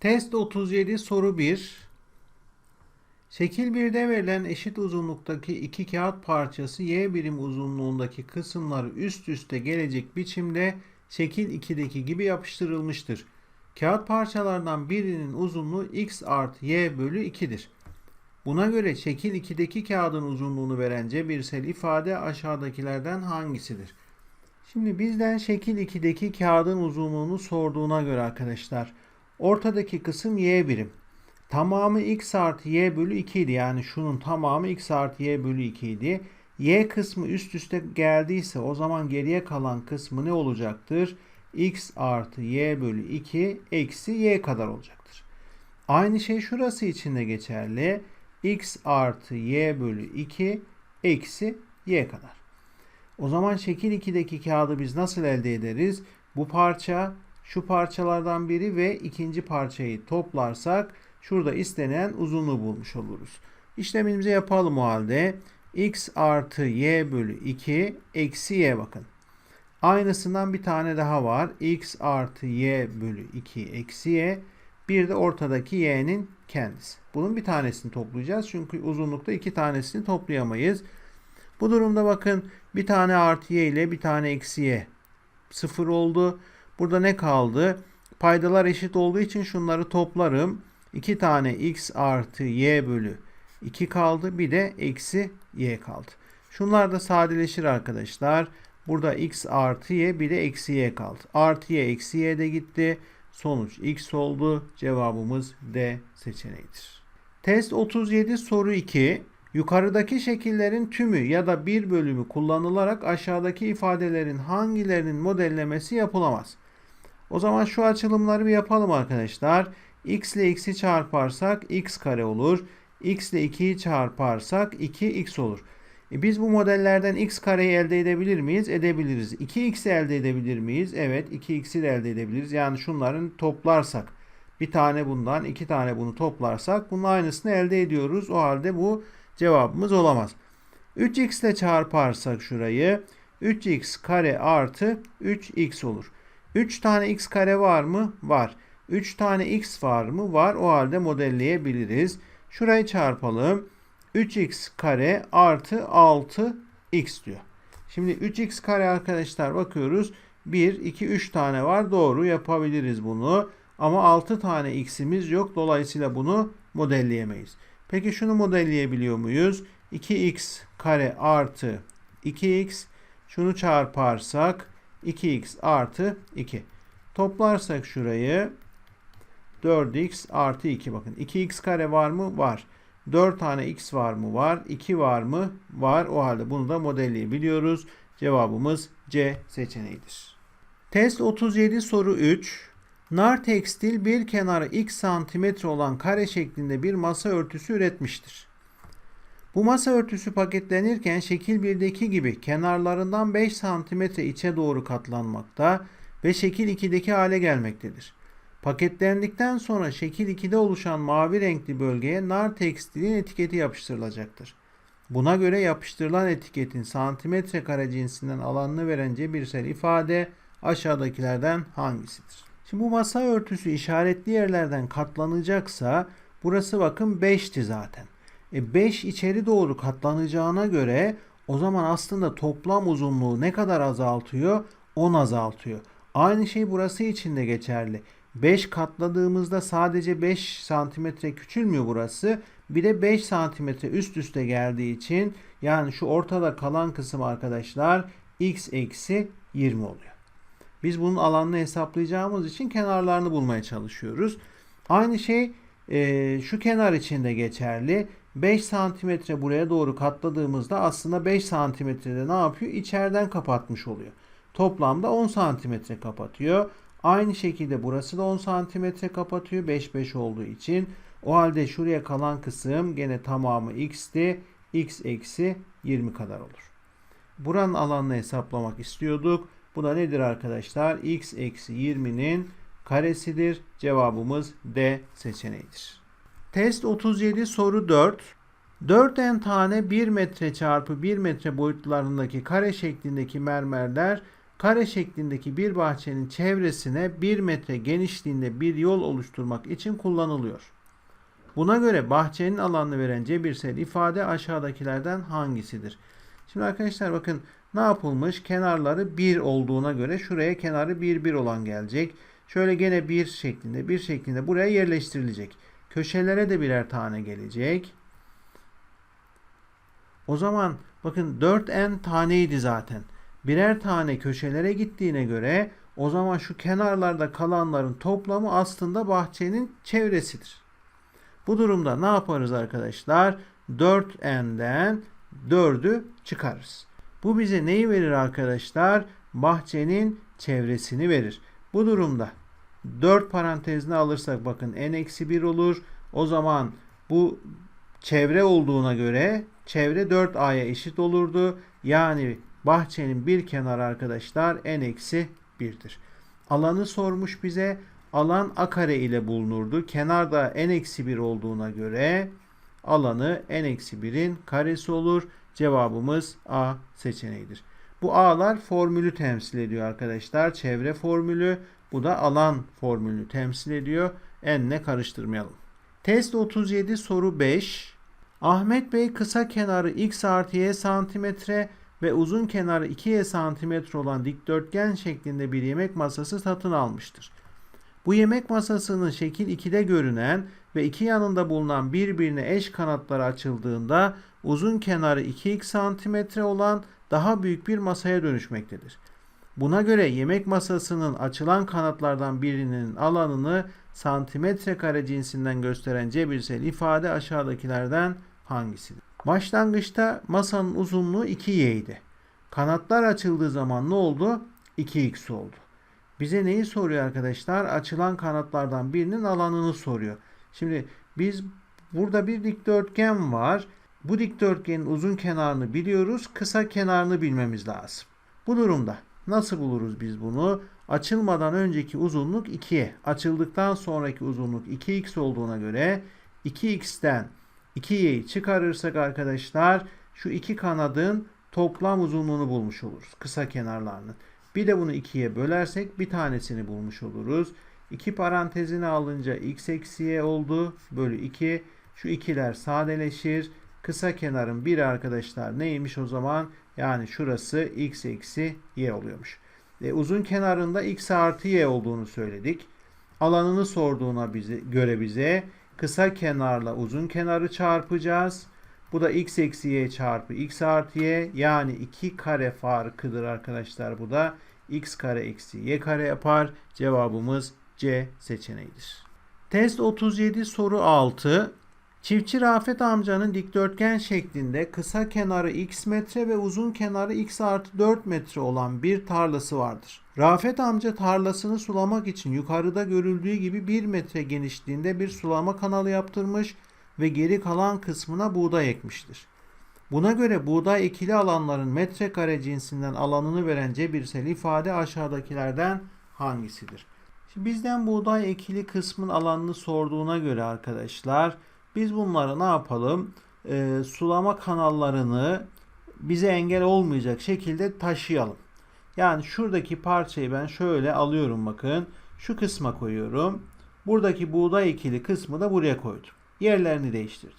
Test 37 soru 1. Şekil 1'de verilen eşit uzunluktaki iki kağıt parçası y birim uzunluğundaki kısımları üst üste gelecek biçimde şekil 2'deki gibi yapıştırılmıştır. Kağıt parçalardan birinin uzunluğu x artı y bölü 2'dir. Buna göre şekil 2'deki kağıdın uzunluğunu veren cebirsel ifade aşağıdakilerden hangisidir? Şimdi bizden şekil 2'deki kağıdın uzunluğunu sorduğuna göre arkadaşlar ortadaki kısım y birim. Tamamı x artı y bölü 2 idi. Yani şunun tamamı x artı y bölü 2 idi. Y kısmı üst üste geldiyse o zaman geriye kalan kısmı ne olacaktır? x artı y bölü 2 eksi y kadar olacaktır. Aynı şey şurası için de geçerli. x artı y bölü 2 eksi y kadar. O zaman şekil 2'deki kağıdı biz nasıl elde ederiz? Bu parça şu parçalardan biri ve ikinci parçayı toplarsak şurada istenen uzunluğu bulmuş oluruz. İşlemimizi yapalım o halde. x artı y bölü 2 eksi y bakın. Aynısından bir tane daha var. x artı y bölü 2 eksi y. Bir de ortadaki y'nin kendisi. Bunun bir tanesini toplayacağız. Çünkü uzunlukta iki tanesini toplayamayız. Bu durumda bakın bir tane artı y ile bir tane eksi y sıfır oldu. Burada ne kaldı? Paydalar eşit olduğu için şunları toplarım. 2 tane x artı y bölü 2 kaldı. Bir de eksi y kaldı. Şunlar da sadeleşir arkadaşlar. Burada x artı y bir de eksi y kaldı. Artı y eksi y de gitti. Sonuç x oldu. Cevabımız D seçeneğidir. Test 37 soru 2. Yukarıdaki şekillerin tümü ya da bir bölümü kullanılarak aşağıdaki ifadelerin hangilerinin modellemesi yapılamaz. O zaman şu açılımları bir yapalım arkadaşlar. x ile x'i çarparsak x kare olur. x ile 2'yi çarparsak 2x olur. E biz bu modellerden x kareyi elde edebilir miyiz? Edebiliriz. 2x'i elde edebilir miyiz? Evet 2x'i de elde edebiliriz. Yani şunların toplarsak bir tane bundan iki tane bunu toplarsak bunun aynısını elde ediyoruz. O halde bu cevabımız olamaz. 3x ile çarparsak şurayı 3x kare artı 3x olur. 3 tane x kare var mı? Var. 3 tane x var mı? Var. O halde modelleyebiliriz. Şurayı çarpalım. 3x kare artı 6x diyor. Şimdi 3x kare arkadaşlar bakıyoruz. 1, 2, 3 tane var. Doğru yapabiliriz bunu. Ama 6 tane x'imiz yok. Dolayısıyla bunu modelleyemeyiz. Peki şunu modelleyebiliyor muyuz? 2x kare artı 2x şunu çarparsak 2x artı 2. Toplarsak şurayı 4x artı 2 bakın. 2x kare var mı? Var. 4 tane x var mı? Var. 2 var mı? Var. O halde bunu da modelleyebiliyoruz. Cevabımız C seçeneğidir. Test 37 soru 3. Nar Tekstil bir kenarı x santimetre olan kare şeklinde bir masa örtüsü üretmiştir. Bu masa örtüsü paketlenirken şekil 1'deki gibi kenarlarından 5 santimetre içe doğru katlanmakta ve şekil 2'deki hale gelmektedir. Paketlendikten sonra şekil 2'de oluşan mavi renkli bölgeye nar tekstilin etiketi yapıştırılacaktır. Buna göre yapıştırılan etiketin santimetre kare cinsinden alanını veren cebirsel ifade aşağıdakilerden hangisidir? Şimdi bu masa örtüsü işaretli yerlerden katlanacaksa burası bakın 5'ti zaten. E 5 içeri doğru katlanacağına göre o zaman aslında toplam uzunluğu ne kadar azaltıyor? 10 azaltıyor. Aynı şey burası için de geçerli. 5 katladığımızda sadece 5 santimetre küçülmüyor burası. Bir de 5 santimetre üst üste geldiği için yani şu ortada kalan kısım arkadaşlar x eksi 20 oluyor. Biz bunun alanını hesaplayacağımız için kenarlarını bulmaya çalışıyoruz. Aynı şey e, şu kenar için de geçerli. 5 santimetre buraya doğru katladığımızda aslında 5 santimetrede ne yapıyor? İçeriden kapatmış oluyor. Toplamda 10 santimetre kapatıyor. Aynı şekilde burası da 10 santimetre kapatıyor. 5 5 olduğu için. O halde şuraya kalan kısım gene tamamı x'ti. x eksi 20 kadar olur. Buranın alanını hesaplamak istiyorduk. Bu da nedir arkadaşlar? x eksi 20'nin karesidir. Cevabımız D seçeneğidir. Test 37 soru 4. 4n tane 1 metre çarpı 1 metre boyutlarındaki kare şeklindeki mermerler kare şeklindeki bir bahçenin çevresine 1 metre genişliğinde bir yol oluşturmak için kullanılıyor. Buna göre bahçenin alanını veren cebirsel ifade aşağıdakilerden hangisidir? Şimdi arkadaşlar bakın ne yapılmış? Kenarları 1 olduğuna göre şuraya kenarı 1 1 olan gelecek. Şöyle gene 1 şeklinde 1 şeklinde buraya yerleştirilecek. Köşelere de birer tane gelecek. O zaman bakın 4n taneydi zaten. Birer tane köşelere gittiğine göre o zaman şu kenarlarda kalanların toplamı aslında bahçenin çevresidir. Bu durumda ne yaparız arkadaşlar? 4n'den 4'ü çıkarırız. Bu bize neyi verir arkadaşlar? Bahçenin çevresini verir. Bu durumda 4 parantezine alırsak bakın n-1 olur. O zaman bu çevre olduğuna göre çevre 4a'ya eşit olurdu. Yani bahçenin bir kenarı arkadaşlar n-1'dir. Alanı sormuş bize. Alan a kare ile bulunurdu. Kenar da n-1 olduğuna göre alanı n-1'in karesi olur. Cevabımız A seçeneğidir. Bu A'lar formülü temsil ediyor arkadaşlar. Çevre formülü. Bu da alan formülünü temsil ediyor. N'le karıştırmayalım. Test 37 soru 5. Ahmet Bey kısa kenarı x artı y santimetre ve uzun kenarı 2y santimetre olan dikdörtgen şeklinde bir yemek masası satın almıştır. Bu yemek masasının şekil 2'de görünen ve iki yanında bulunan birbirine eş kanatları açıldığında uzun kenarı 2x santimetre olan daha büyük bir masaya dönüşmektedir. Buna göre yemek masasının açılan kanatlardan birinin alanını santimetre kare cinsinden gösteren cebirsel ifade aşağıdakilerden hangisidir? Başlangıçta masanın uzunluğu 2y idi. Kanatlar açıldığı zaman ne oldu? 2x oldu. Bize neyi soruyor arkadaşlar? Açılan kanatlardan birinin alanını soruyor. Şimdi biz burada bir dikdörtgen var. Bu dikdörtgenin uzun kenarını biliyoruz. Kısa kenarını bilmemiz lazım. Bu durumda nasıl buluruz biz bunu? Açılmadan önceki uzunluk 2'ye. Açıldıktan sonraki uzunluk 2x olduğuna göre 2x'ten 2y'yi çıkarırsak arkadaşlar şu iki kanadın toplam uzunluğunu bulmuş oluruz. Kısa kenarlarını. Bir de bunu 2'ye bölersek bir tanesini bulmuş oluruz. 2 parantezini alınca x eksi y oldu. Bölü 2. Şu ikiler sadeleşir. Kısa kenarın biri arkadaşlar neymiş o zaman? Yani şurası x eksi y oluyormuş. E, uzun kenarında x artı y olduğunu söyledik. Alanını sorduğuna bize, göre bize kısa kenarla uzun kenarı çarpacağız. Bu da x eksi y çarpı x artı y yani 2 kare farkıdır arkadaşlar bu da x kare eksi y kare yapar. Cevabımız C seçeneğidir. Test 37 soru 6. Çiftçi Rafet amcanın dikdörtgen şeklinde kısa kenarı x metre ve uzun kenarı x artı 4 metre olan bir tarlası vardır. Rafet amca tarlasını sulamak için yukarıda görüldüğü gibi 1 metre genişliğinde bir sulama kanalı yaptırmış ve geri kalan kısmına buğday ekmiştir. Buna göre buğday ekili alanların metrekare cinsinden alanını veren cebirsel ifade aşağıdakilerden hangisidir? Şimdi bizden buğday ekili kısmın alanını sorduğuna göre arkadaşlar biz bunları ne yapalım? Ee, sulama kanallarını bize engel olmayacak şekilde taşıyalım. Yani şuradaki parçayı ben şöyle alıyorum bakın. Şu kısma koyuyorum. Buradaki buğday ekili kısmı da buraya koydum. Yerlerini değiştirdim.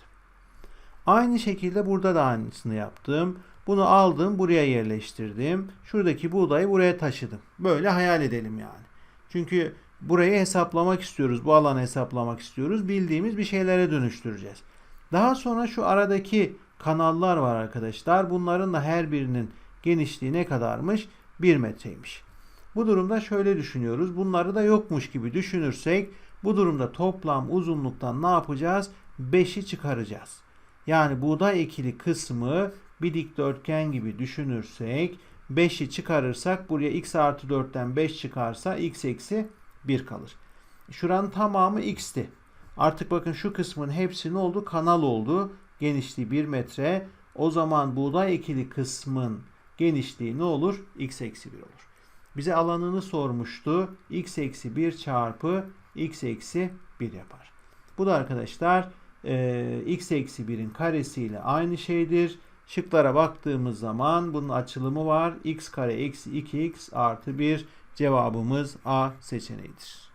Aynı şekilde burada da aynısını yaptım. Bunu aldım buraya yerleştirdim. Şuradaki buğdayı buraya taşıdım. Böyle hayal edelim yani. Çünkü burayı hesaplamak istiyoruz. Bu alanı hesaplamak istiyoruz. Bildiğimiz bir şeylere dönüştüreceğiz. Daha sonra şu aradaki kanallar var arkadaşlar. Bunların da her birinin genişliği ne kadarmış? 1 metreymiş. Bu durumda şöyle düşünüyoruz. Bunları da yokmuş gibi düşünürsek bu durumda toplam uzunluktan ne yapacağız? 5'i çıkaracağız. Yani buğday ekili kısmı bir dikdörtgen gibi düşünürsek 5'i çıkarırsak buraya x artı 4'ten 5 çıkarsa x eksi 1 kalır. Şuranın tamamı x'ti. Artık bakın şu kısmın hepsi ne oldu? Kanal oldu. Genişliği 1 metre. O zaman buğday ekili kısmın genişliği ne olur? x eksi 1 olur. Bize alanını sormuştu. x eksi 1 çarpı x eksi 1 yapar. Bu da arkadaşlar e, x eksi 1'in karesiyle aynı şeydir. Şıklara baktığımız zaman bunun açılımı var. x kare eksi 2x artı 1 cevabımız A seçeneğidir.